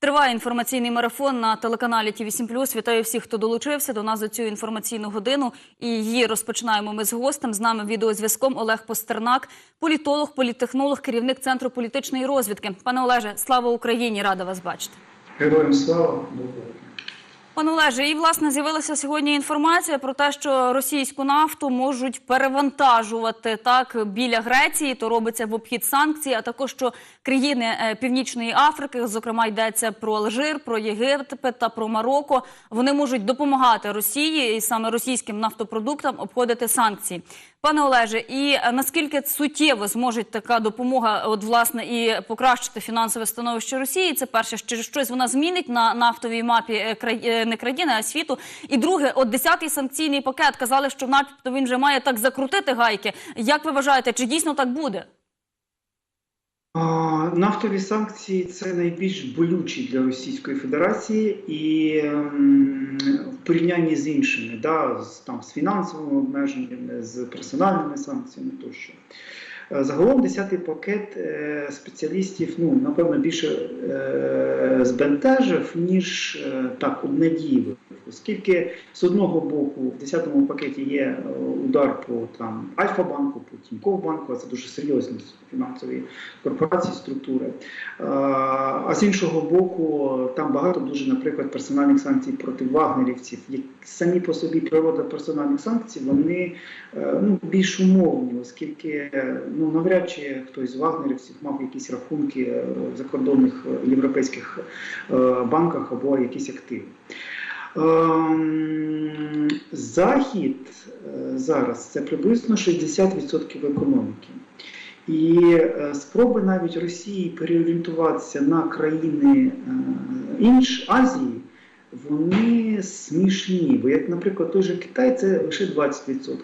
Триває інформаційний марафон на телеканалі Ті 8 Вітаю всіх, хто долучився до нас за цю інформаційну годину. І її розпочинаємо ми з гостем. З нами відеозв'язком Олег Постернак, політолог, політтехнолог, керівник центру політичної розвідки. Пане Олеже, слава Україні! Рада вас бачити. Героям слава дня. Пане Олеже, і власне з'явилася сьогодні інформація про те, що російську нафту можуть перевантажувати так біля Греції, то робиться в обхід санкцій, а також що країни е, Північної Африки, зокрема йдеться про Алжир, про Єгипет та про Марокко. Вони можуть допомагати Росії і саме російським нафтопродуктам обходити санкції. Пане Олеже, і е, наскільки суттєво зможе така допомога, от власне, і покращити фінансове становище Росії? Це перше, чи щось вона змінить на нафтовій мапі е, е, не країни, а світу. І друге, от 10-й санкційний пакет казали, що начебто він вже має так закрутити гайки. Як ви вважаєте, чи дійсно так буде? Нафтові санкції це найбільш болючі для Російської Федерації і ем, в порівнянні з іншими, да, з, там, з фінансовими обмеженнями, з персональними санкціями тощо. Е, Загалом 10-й пакет е, спеціалістів, ну, напевно, більше е, збентежив, ніж так обнадіяв. Оскільки з одного боку в 10-му пакеті є е, удар по там, Альфа-банку, по Тінькофф-банку, а це дуже серйозні фінансові корпорації, структури. Е, А з іншого боку, там багато дуже, наприклад, персональних санкцій проти вагнерівців. Як самі по собі природа персональних санкцій, вони е, ну, більш умовні, оскільки ну, навряд чи хтось з вагнерівців мав якісь рахунки в закордонних європейських банках або якісь активи. Ем, Захід е, зараз це приблизно 60% економіки. І е, спроби навіть Росії переорієнтуватися на країни е, інш Азії, вони смішні. Бо як, наприклад, той же Китай це лише 20%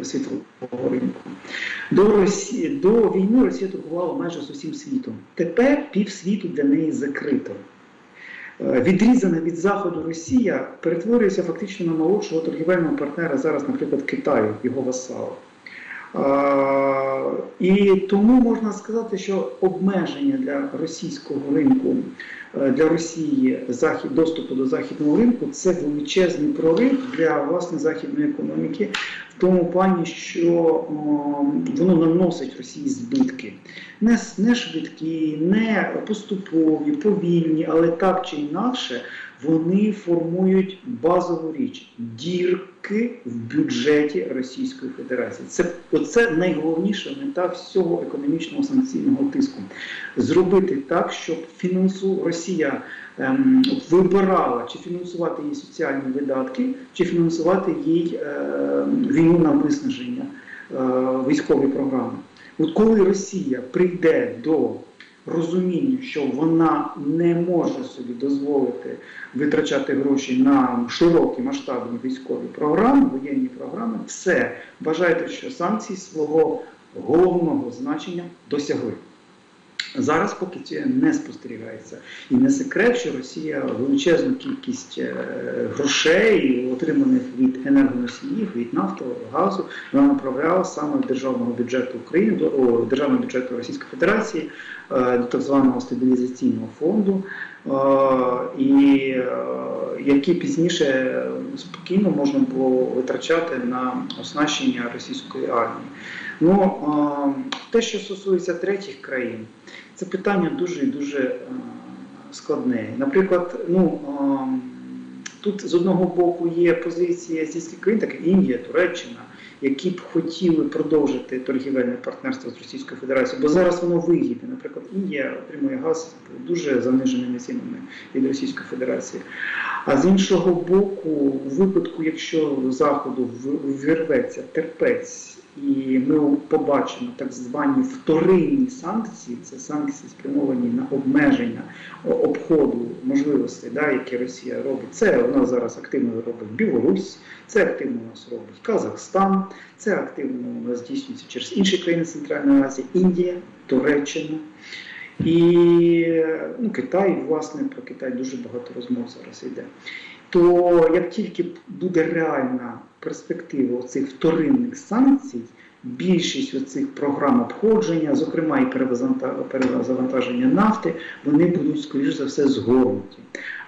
е, світового ринку. До Росії до війни Росія торгувала майже з усім світом. Тепер півсвіту для неї закрито. Е, Відрізана від заходу Росія перетворюється фактично на молодшого торгівельного партнера зараз, наприклад, Китаю, його васала. І тому можна сказати, що обмеження для російського ринку, е, для Росії захід, доступу до західного ринку це величезний прорив для власне західної економіки, тому плані, що о, воно наносить Росії збитки. Не, не швидкі, не поступові, повільні, але так чи інакше вони формують базову річ дірки в бюджеті Російської Федерації. Це оце найголовніша мета всього економічного санкційного тиску. Зробити так, щоб фінансу Росія ем, вибирала чи фінансувати її соціальні видатки, чи фінансувати їй ем, війну на виснаження е, військові програми. От коли Росія прийде до розуміння, що вона не може собі дозволити витрачати гроші на широкі масштабні військові програми, воєнні програми, все вважайте, що санкції свого головного значення досягли. Зараз поки це не спостерігається. І не секрет, що Росія величезну кількість е, грошей, отриманих від енергоносіїв, від нафтового газу, вона направляла саме з державного бюджету України до о, державного бюджету Російської Федерації е, до так званого стабілізаційного фонду, е, і які пізніше спокійно можна було витрачати на оснащення російської армії. Ну, те, що стосується третіх країн, це питання дуже і дуже е, складне. Наприклад, ну, е, тут з одного боку є позиції азійських країн, так Індія, Туреччина, які б хотіли продовжити торгівельне партнерство з Російською Федерацією, бо зараз воно вигідне. Наприклад, Індія отримує газ дуже заниженими цінами від Російської Федерації. А з іншого боку, у випадку, якщо заходу вирветься терпець, і ми побачимо так звані вторинні санкції, це санкції спрямовані на обмеження обходу можливостей, да, які Росія робить. Це у нас зараз активно робить Білорусь, це активно у нас робить Казахстан, це активно у нас здійснюється через інші країни Центральної Азії, Індія, Туреччина. І ну, Китай, власне, про Китай дуже багато розмов зараз йде. То як тільки буде реальна перспектива цих вторинних санкцій, більшість оцих програм обходження, зокрема і перезавантаження нафти, вони будуть, скоріш за все, згорнуті.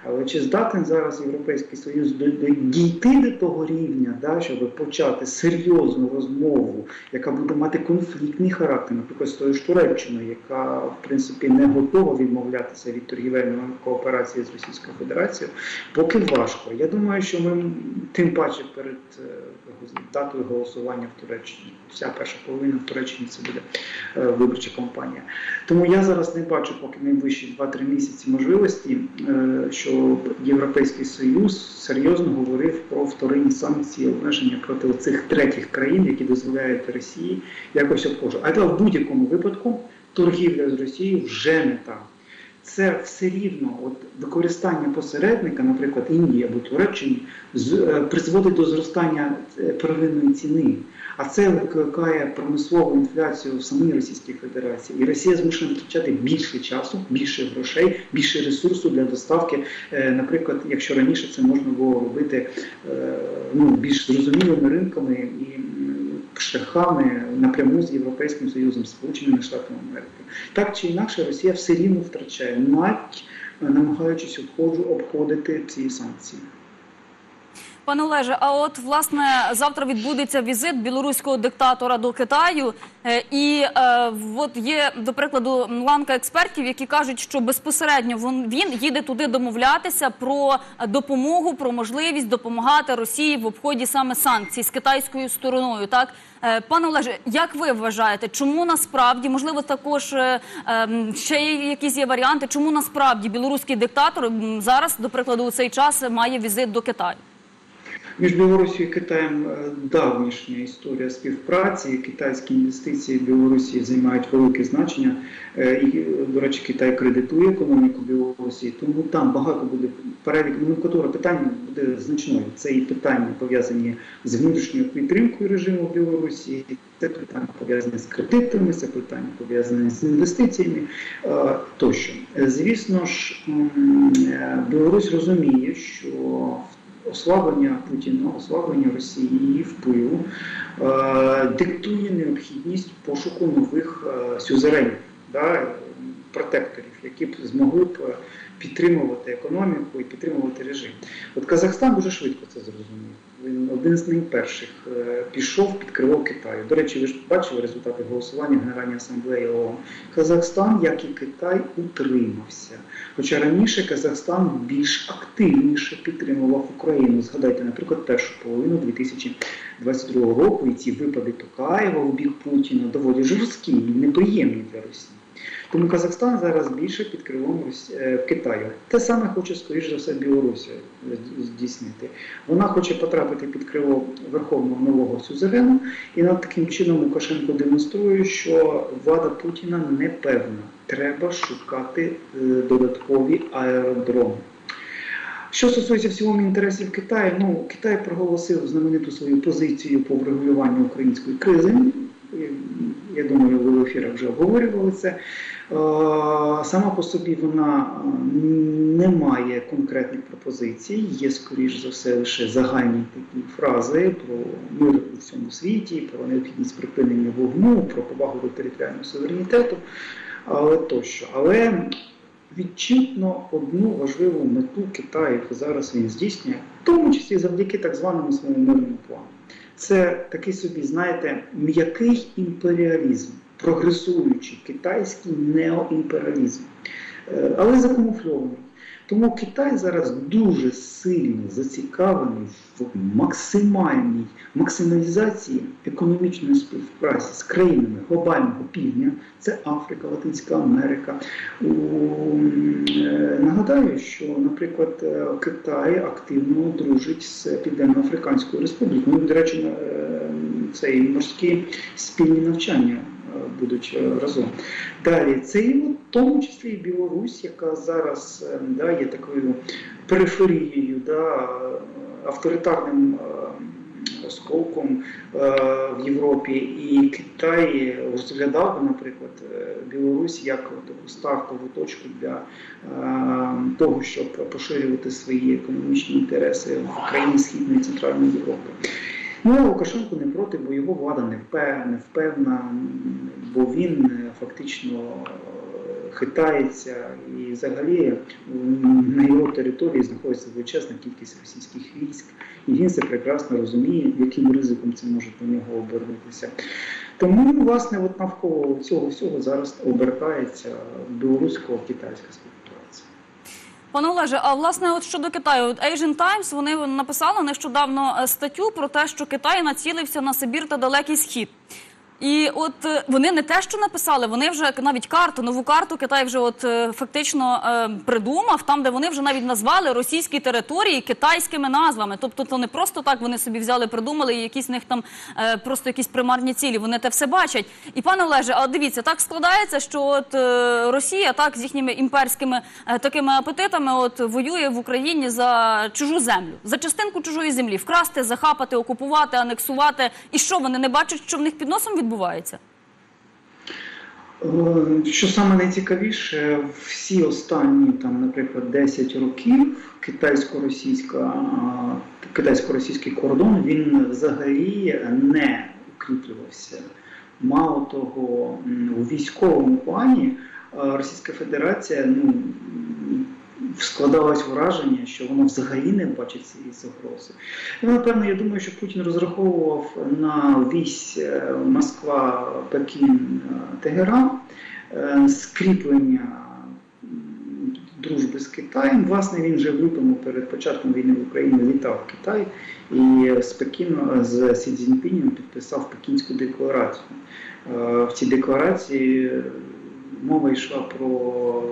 Але чи здатен зараз Європейський Союз дійти до того рівня, да, щоб почати серйозну розмову, яка буде мати конфліктний характер, наприклад, з тою ж Туреччиною, яка в принципі не готова відмовлятися від торгівельної кооперації з Російською Федерацією, поки важко. Я думаю, що ми тим паче перед е, датою голосування в Туреччині, вся перша половина в Туреччині це буде е, виборча кампанія. Тому я зараз не бачу поки найближчі 2-3 місяці можливості, е, щоб Європейський Союз серйозно говорив про вторинні санкції обмеження проти цих третіх країн, які дозволяють Росії якось обходжувати. Але в будь-якому випадку торгівля з Росією вже не та. Це все рівно, от використання посередника, наприклад, Індії або Туреччини, з- е, призводить до зростання е, первинної ціни. А це викликає промислову інфляцію в самій Російській Федерації. І Росія змушена втрачати більше часу, більше грошей, більше ресурсу для доставки. Е, Наприклад, якщо раніше це можна було робити ну, більш зрозумілими ринками і шляхами напряму з Європейським Союзом, Сполученими Штатами Америки. Так чи інакше, Росія все рівно втрачає, навіть намагаючись обходити ці санкції. Пане Олеже, а от власне завтра відбудеться візит білоруського диктатора до Китаю, Е, і е, от є до прикладу ланка експертів, які кажуть, що безпосередньо він, їде туди домовлятися про допомогу, про можливість допомагати Росії в обході саме санкцій з китайською стороною. Так, Е, пане Олеже, як ви вважаєте, чому насправді можливо також ем, ще якісь є варіанти, чому насправді білоруський диктатор зараз, до прикладу, у цей час має візит до Китаю? Між Білорусією і Китаєм е, давнішня історія співпраці. Китайські інвестиції в Білорусі займають велике значення. Е, І, до речі, Китай кредитує економіку Білорусі, тому там багато буде перелік номенклатура питань буде значною. Це і питання пов'язані з внутрішньою підтримкою режиму Білорусі. Це питання пов'язане з кредитами, це питання пов'язане з інвестиціями е, тощо. Звісно ж, Білорусь розуміє, що ослаблення Путіна, ослаблення Росії, впливу е, диктує необхідність пошуку нових е, сюзеренів, протекторів, які б змогли б е, підтримувати економіку і підтримувати режим. От Казахстан дуже швидко це зрозумів. Він один з найперших е, пішов під крило Китаю. До речі, ви ж бачили результати голосування в Генеральній асамблеї ООН. Казахстан, як і Китай, утримався. Хоча раніше Казахстан більш активніше підтримував Україну. Згадайте, наприклад, першу половину 2022 року і ці випади Токаєва у бік Путіна доволі жорсткі і неприємні для Росії. Тому Казахстан зараз більше під крилом е, Китаю. Те саме хоче, скоріш за все, Білорусі е, здійснити. Вона хоче потрапити під крило верховного нового сюзерену, і над таким чином Лукашенко демонструє, що влада Путіна непевна. Треба шукати е, додаткові аеродроми. Що стосується в цілому інтересів Китаю, ну Китай проголосив знамениту свою позицію по врегулюванню української кризи. Я думаю, ви в ефірах вже обговорювали це. Е, Сама по собі вона не має конкретних пропозицій, є, скоріш за все, лише загальні такі фрази про мир у всьому світі, про необхідність припинення вогню, про повагу до територіального суверенітету, але тощо. Але відчутно одну важливу мету Китаю, яку зараз він здійснює, в тому числі завдяки так званому своєму мирному плану. Це такий собі, знаєте, м'який імперіалізм, прогресуючий китайський неоімперіалізм, Е, але закамуфльований. Тому Китай зараз дуже сильно зацікавлений в максимальній максималізації економічної співпраці з країнами глобального півдня, це Африка, Латинська Америка. Е, Нагадаю, що, наприклад, е, Китай активно дружить з Південно-Африканською Республікою. Ну, до речі, на, е, цей морські спільні навчання будуть е, разом. Далі це і в тому числі і Білорусь, яка зараз е, да, є такою периферією, да, авторитарним осколком е, в Європі, і Китай розглядав, наприклад, Білорусь як таку стартову точку для того, щоб поширювати свої економічні інтереси в країни Східної і Центральної Європи. Ну, Лукашенко не проти, бо його влада не впевнена бо він е, фактично е, хитається і взагалі на його території знаходиться величезна кількість російських військ, і він це прекрасно розуміє, яким ризиком це може для нього обернутися. Тому, власне, от навколо цього всього зараз обертається білорусько-китайська співпраця. Пане Олеже, а власне, от щодо Китаю, от Asian Times, вони написали нещодавно е, статтю про те, що Китай націлився на Сибір та Далекий Схід. І от е, вони не те, що написали, вони вже навіть карту, нову карту Китай вже от е, фактично е, придумав, там, де вони вже навіть назвали російські території китайськими назвами. Тобто, то не просто так вони собі взяли, придумали і якісь в них там просто якісь примарні цілі. Вони те все бачать. І пане Олеже, а дивіться, так складається, що от Росія так з їхніми імперськими такими апетитами, от воює в Україні за чужу землю, за частинку чужої землі, вкрасти, захапати, окупувати, анексувати. І що вони не бачать, що в них під носом відбувається? Е, Що саме найцікавіше, всі останні, там, наприклад, 10 років китайсько-російський кордон він взагалі не укріплювався. Мало того, у військовому плані Російська Федерація ну, складалось враження, що воно взагалі не бачить цієї загрози. Ну, напевно, я думаю, що Путін розраховував на вісь е, Москва, Пекін, е, Тегеран е, скріплення дружби з Китаєм. Власне, він вже в лютому перед початком війни в Україні літав в Китай і з Пекіну з Сі Цзіньпінем підписав Пекінську декларацію. В цій декларації мова йшла про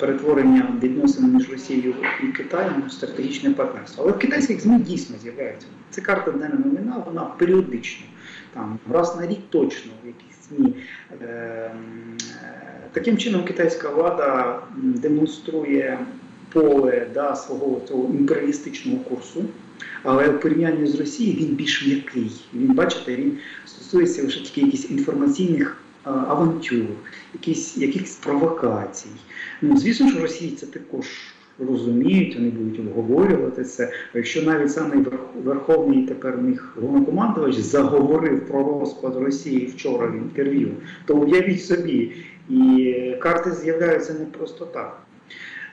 перетворення відносин між Росією і Китаєм у стратегічне партнерство. Але в китайських ЗМІ дійсно з'являється. Це карта денна новина, вона періодично, там раз на рік точно в якихось ЗМІ. Е, е, Таким чином, китайська влада демонструє поле да, свого цього імперіалістичного курсу. Але в порівнянні з Росією він більш м'який. Він, бачите, він стосується лише тільки якихось інформаційних авантюр, якісь, якихось провокацій. Ну, звісно, що російці також розуміють, вони будуть обговорювати це. А Якщо навіть самий верховний тепер у них головнокомандувач заговорив про розпад Росії вчора в інтерв'ю, то уявіть собі, і карти з'являються не просто так.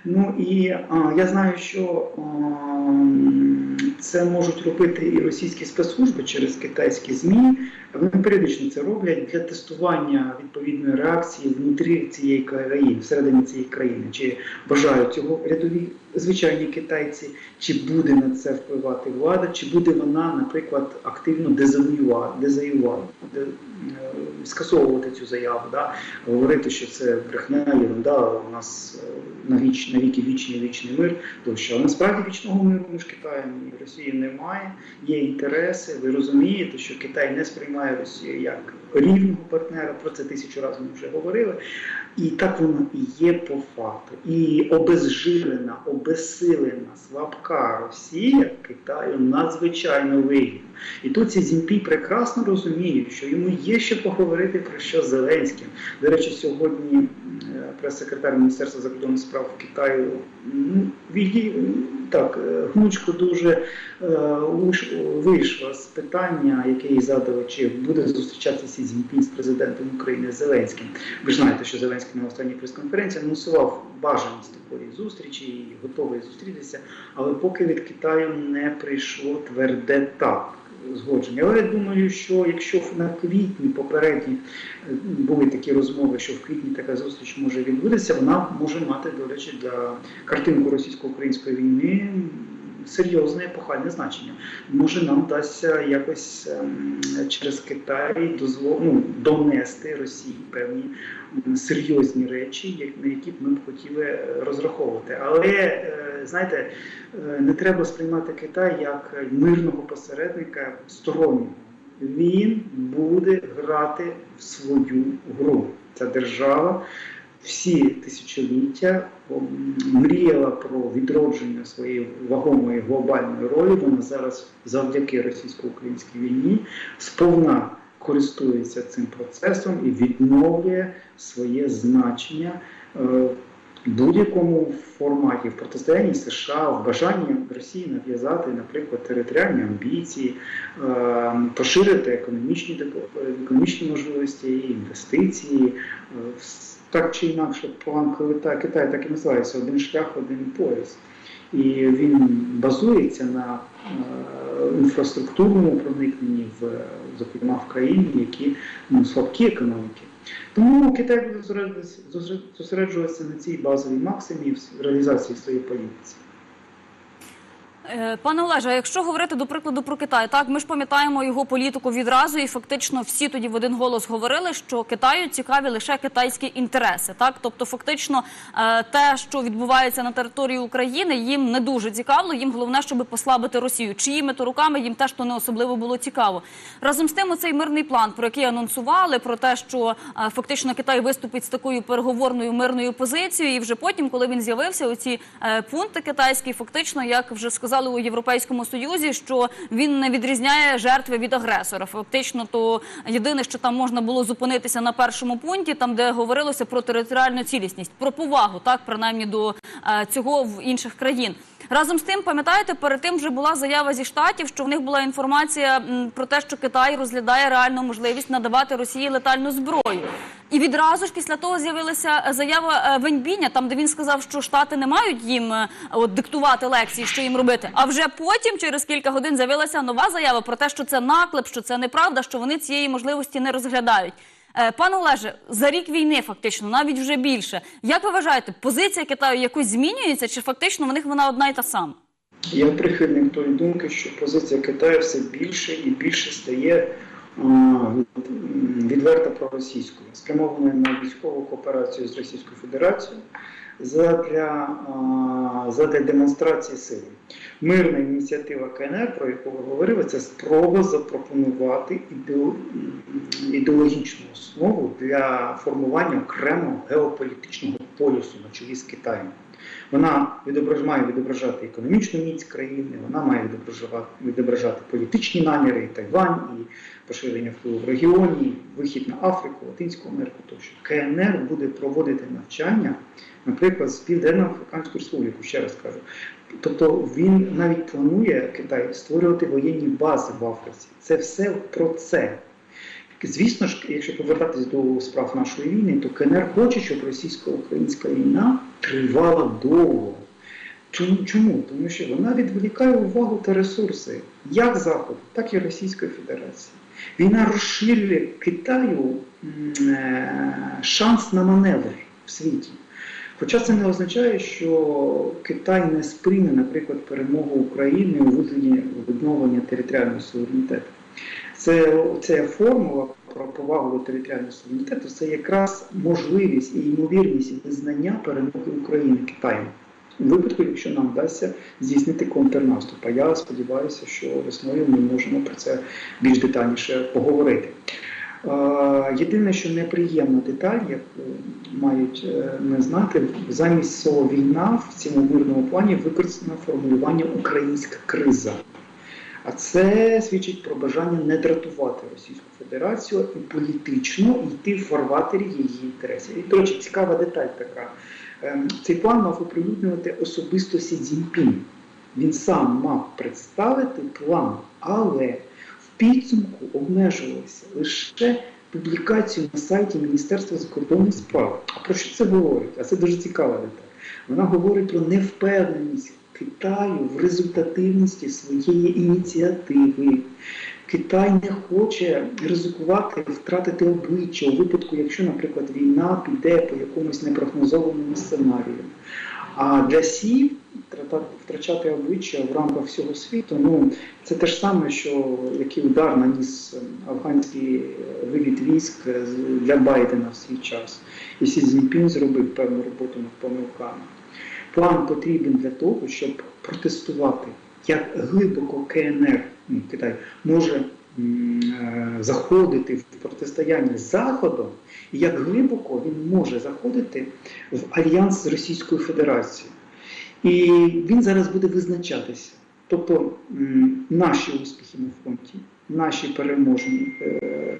Ну і а, я знаю, що ам, це можуть робити і російські спецслужби через китайські ЗМІ. Вони періодично це роблять для тестування відповідної реакції внутрі цієї країни, всередині цієї країни. Чи бажають цього рядові звичайні китайці, чи буде на це впливати влада, чи буде вона, наприклад, активно дезавуювати, дезавуювати, де, е, скасовувати цю заяву, да? говорити, що це брехня, ерунда, у нас е, на віч, на вічний вічний мир, тощо. Але насправді вічного миру між Китаєм і Росією немає. Є інтереси. Ви розумієте, що Китай не сприймає Росію як рівного партнера. Про це тисячу разів ми вже говорили. І так воно і є по факту. І обезжилена, обесилена, слабка Росія Китаю надзвичайно вигідна. І тут ці зімпі прекрасно розуміють, що йому є що поговорити про що Зеленським. До речі, сьогодні е, прес-секретар Міністерства закордонних справ Китаю ну, віді- так, е, гнучко дуже е, вийшла з питання, яке їй задали, чи буде зустрічатися Сі Цзіньпінь з президентом України Зеленським. Ви ж знаєте, що Зеленський на останній прес-конференції анонсував бажаність такої зустрічі і готовий зустрітися, але поки від Китаю не прийшло тверде так. Згодження. Але я думаю, що якщо на квітні попередні е, були такі розмови, що в квітні така зустріч може відбутися, вона може мати, до речі, для картинку російсько-української війни серйозне епохальне значення. Може, нам вдасться якось ем, через Китай дозвол... ну, донести Росії певні серйозні речі, на які б ми б хотіли розраховувати. Але е, знаєте, е, не треба сприймати Китай як мирного посередника стороннього. Він буде грати в свою гру. Ця держава всі тисячоліття мріяла про відродження своєї вагомої глобальної ролі. Вона зараз завдяки російсько-українській війні сповна користується цим процесом і відновлює своє значення. Е, будь-якому форматі в протистоянні США, в бажанні Росії нав'язати, наприклад, територіальні амбіції, е, поширити економічні, економічні можливості, інвестиції. Так чи інакше, план Китай, так і називається один шлях, один пояс. І він базується на е, інфраструктурному проникненні, в, зокрема в країни, які ну, слабкі економіки. Тому Китай буде зосереджуватися на цій базовій максимі в реалізації своєї політиці. Е, Пане Олеже, якщо говорити до прикладу про Китай, так ми ж пам'ятаємо його політику відразу, і фактично всі тоді в один голос говорили, що Китаю цікаві лише китайські інтереси. Так, тобто, фактично, е, те, що відбувається на території України, їм не дуже цікаво. Їм головне, щоб послабити Росію. Чиїми то руками їм теж то не особливо було цікаво. Разом з тим, оцей мирний план, про який анонсували, про те, що е, фактично Китай виступить з такою переговорною мирною позицією, і вже потім, коли він з'явився, оці пункти китайські, фактично, як вже сказали у Європейському Союзі, що він не відрізняє жертви від агресора. Фактично, то єдине, що там можна було зупинитися на першому пункті, там де говорилося про територіальну цілісність, про повагу, так принаймні до е, цього в інших країн. Разом з тим, пам'ятаєте, перед тим вже була заява зі штатів, що в них була інформація про те, що Китай розглядає реальну можливість надавати Росії летальну зброю. І відразу ж після того з'явилася е, заява е, Веньбіня, там де він сказав, що штати не мають їм е, диктувати лекції, що їм робити. А вже потім, через кілька годин, з'явилася нова заява про те, що це наклеп, що це неправда, що вони цієї можливості не розглядають. Пане Олеже, за рік війни фактично, навіть вже більше. Як ви вважаєте, позиція Китаю якось змінюється, чи фактично в них вона одна й та сама? Я прихильник тої думки, що позиція Китаю все більше і більше стає відверто проросійською, спрямованою на військову кооперацію з Російською Федерацією задля, задля демонстрації сили. Мирна ініціатива КНР, про яку ви говорили, це спроба запропонувати ідеологічну основу для формування окремого геополітичного полюсу на чолі з Китаєм. Вона відображ, має відображати економічну міць країни, вона має відображати, відображати політичні наміри і Тайвань, і поширення впливу в регіоні, вихід на Африку, Латинську Америку тощо. КНР буде проводити навчання, наприклад, з Південно-Африканською Республікою, ще раз кажу. Тобто він навіть планує Китай створювати воєнні бази в Африці. Це все про це. Звісно ж, якщо повертатись до справ нашої війни, то КНР хоче, щоб російсько-українська війна тривала довго. Чому? Тому що вона відволікає увагу та ресурси як Заходу, так і Російської Федерації. Війна розширює Китаю е, шанс на маневр в світі. Хоча це не означає, що Китай не сприйме, наприклад, перемогу України у вигляді відновлення територіального суверенітету. Це ця формула про повагу до територіального суверенітету це якраз можливість і ймовірність визнання перемоги України Китаю. Випадку, якщо нам вдасться здійснити контрнаступ. А я сподіваюся, що весною ми можемо про це більш детальніше поговорити. Єдине, що неприємна деталь, яку мають е, не знати, замість слова війна в цьому мирному плані використано формулювання українська криза. А це свідчить про бажання не дратувати Російську Федерацію і політично йти в фарватері її інтересів. І, до речі, цікава деталь така. Ем, Цей план мав оприлюднювати особисто Сі Цзіньпін. Він сам мав представити план, але в підсумку обмежувалося лише публікацією на сайті Міністерства закордонних справ. А про що це говорить? А це дуже цікава деталь. Вона говорить про невпевненість Китаю в результативності своєї ініціативи. Китай не хоче ризикувати втратити обличчя у випадку, якщо, наприклад, війна піде по якомусь непрогнозованому сценарію. А для Сі втрачати обличчя в рамках всього світу, ну це те ж саме, що який удар наніс афганський вивід військ для Байдена в свій час. І Сі Цзіньпін зробив певну роботу над помилками. План потрібен для того, щоб протестувати, як глибоко КНР ну, Китай може е, заходити в протистояння з Заходом, і як глибоко він може заходити в альянс з Російською Федерацією. І він зараз буде визначатися. Тобто наші успіхи на фронті, наші переможні е,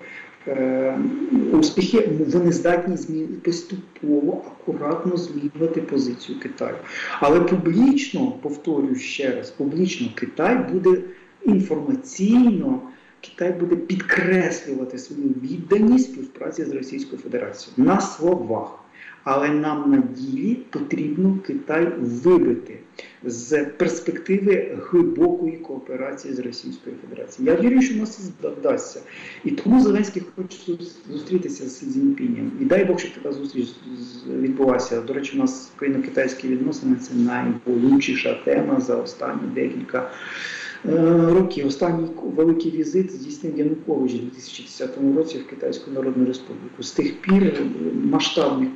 успіхи, вони здатні змін поступово, акуратно змінювати позицію Китаю. Але публічно, повторюю ще раз, публічно Китай буде інформаційно. Китай буде підкреслювати свою відданість співпраці з Російською Федерацією на словах. Але нам на ділі потрібно Китай вибити з перспективи глибокої кооперації з Російською Федерацією. Я вірю, що нас це вдасться. І тому Зеленський хоче зустрітися з Цзіньпінем. І дай Бог, щоб така зустріч відбулася. До речі, у нас україно-китайські відносини це найболючіша тема за останні декілька е, років. Останній великий візит здійснив Янукович у 2010 році в Китайську Народну Республіку. З тих пір масштабних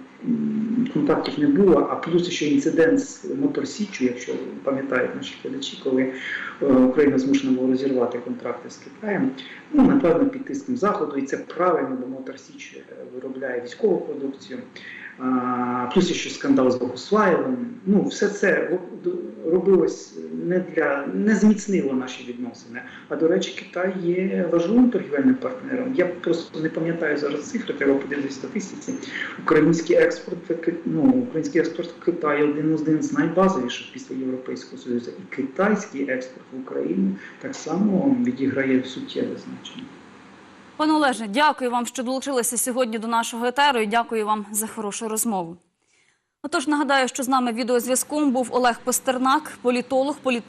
контактів не було, а плюс ще інцидент з Моторсіччю, якщо пам'ятають наші глядачі, коли е, Україна змушена була розірвати контракти з Китаєм. Ну, напевно, під тиском Заходу, і це правильно, бо Моторсіч е, виробляє військову продукцію. Плюс ще скандал з Богослаєвим. Ну, все це робилось не для не зміцнило наші відносини. А до речі, Китай є важливим торгівельним партнером. Я просто не пам'ятаю зараз цифри, треба подивитися статистиці. Український експорт ну, український експорт в Китай один один з найбазовіших після Європейського Союзу. І китайський експорт в Україну так само відіграє суттєве значення. Пане Олеже, дякую вам, що долучилися сьогодні до нашого етеру і дякую вам за хорошу розмову. Отож, нагадаю, що з нами відеозв'язком був Олег Пастернак, політолог, політтехнолог.